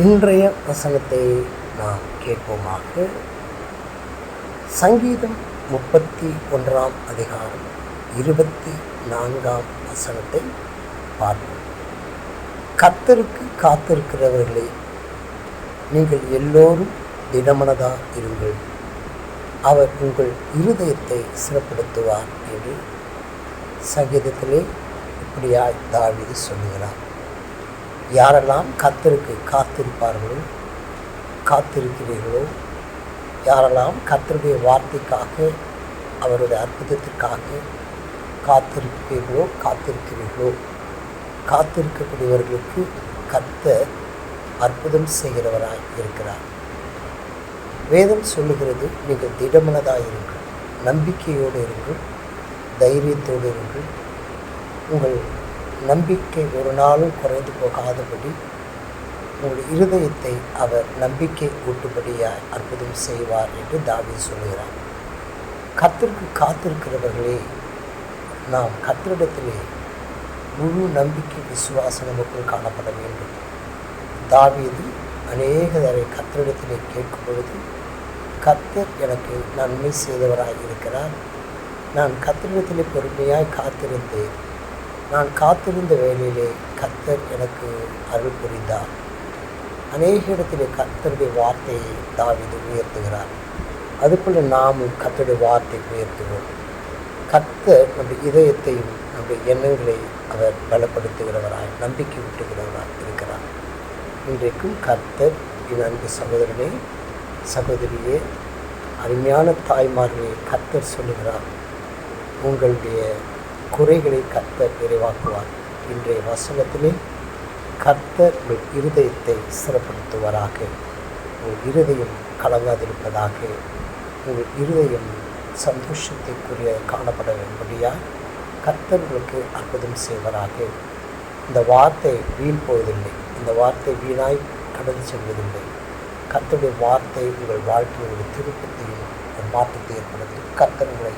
இன்றைய வசனத்தை நாம் கேட்போமாக. சங்கீதம் முப்பத்தி ஒன்றாம் அதிகாரம் இருபத்தி நான்காம் வசனத்தை பார்ப்போம். கத்தருக்கு காத்திருக்கிறவர்களே நீங்கள் எல்லோரும் திடமனதாக இருங்கள். அவர் உங்கள் இருதயத்தை சிறப்படுத்துவார் என்று சங்கீதத்திலே இப்படியாய் தாவிது சொல்லுகிறார். யாரெல்லாம் கத்தருக்கு காத்திருப்பார்களோ காத்திருக்கிறீர்களோ யாரெல்லாம் கத்தருடைய வார்த்தைக்காக அவருடைய அற்புதத்திற்காக காத்திருப்பீர்களோ காத்திருக்கிறீர்களோ காத்திருக்கக்கூடியவர்களுக்கு கத்த அற்புதம் செய்கிறவராய் இருக்கிறார். வேதம் சொல்லுகிறது நீங்கள் திடமனதாக இருங்கள் நம்பிக்கையோடு இருங்கள் தைரியத்தோடு இருங்கள் உங்கள் நம்பிக்கை ஒரு நாளும் குறைந்து போகாதபடி உங்கள் இருதயத்தை அவர் நம்பிக்கை ஊட்டுபடியாய் அற்புதம் செய்வார் என்று தாவி சொல்லுகிறார். கத்திற்கு காத்திருக்கிறவர்களே நாம் கத்திரிடத்திலே முழு நம்பிக்கை விசுவாசம் நமக்குள் காணப்பட வேண்டும். தாவியது அநேக தடவை கத்திரிடத்திலே கேட்கும் பொழுது கத்தர் எனக்கு நன்மை செய்தவராக இருக்கிறார் நான் கத்திரிடத்திலே பொறுமையாய் காத்திருந்தேன். நான் காத்திருந்த வேலையிலே கத்தர் எனக்கு அருள் புரிந்தார். அநேக இடத்திலே கத்தருடைய வார்த்தையை தாவிது உயர்த்துகிறார். அதுபோல் நாமும் கத்தருடைய வார்த்தை உயர்த்துவோம். கத்தர் நம்முடைய இதயத்தையும் நம்முடைய எண்ணங்களை அவர் பலப்படுத்துகிறவராய் நம்பிக்கை விட்டுகிறவராய் இருக்கிறார். இன்றைக்கும் கர்த்தர் என் அன்பு சகோதரனே சகோதரியே அருமையான தாய்மார்களே கர்த்தர் சொல்லுகிறார் உங்களுடைய குறைகளை கர்த்தர் நிறைவாக்குவார். இன்றைய வசனத்திலே கர்த்தர் உங்கள் இருதயத்தை சிறப்படுத்துவாராக. உங்கள் இருதயம் கலங்காதிருப்பதாக. உங்கள் இருதயம் சந்தோஷத்திற்குரிய காணப்பட வேண்டும்படியாக கர்த்தர் உங்களுக்கு அற்புதம் செய்வராக. இந்த வார்த்தை வீண் போவதில்லை. இந்த வார்த்தை வீணாய் கடந்து செல்வதில்லை. கர்த்தருடைய வார்த்தை உங்கள் வாழ்க்கையில் ஒரு திருப்பத்தையும் ஒரு மாற்றத்தை ஏற்படுத்தி கர்த்தர் உங்களை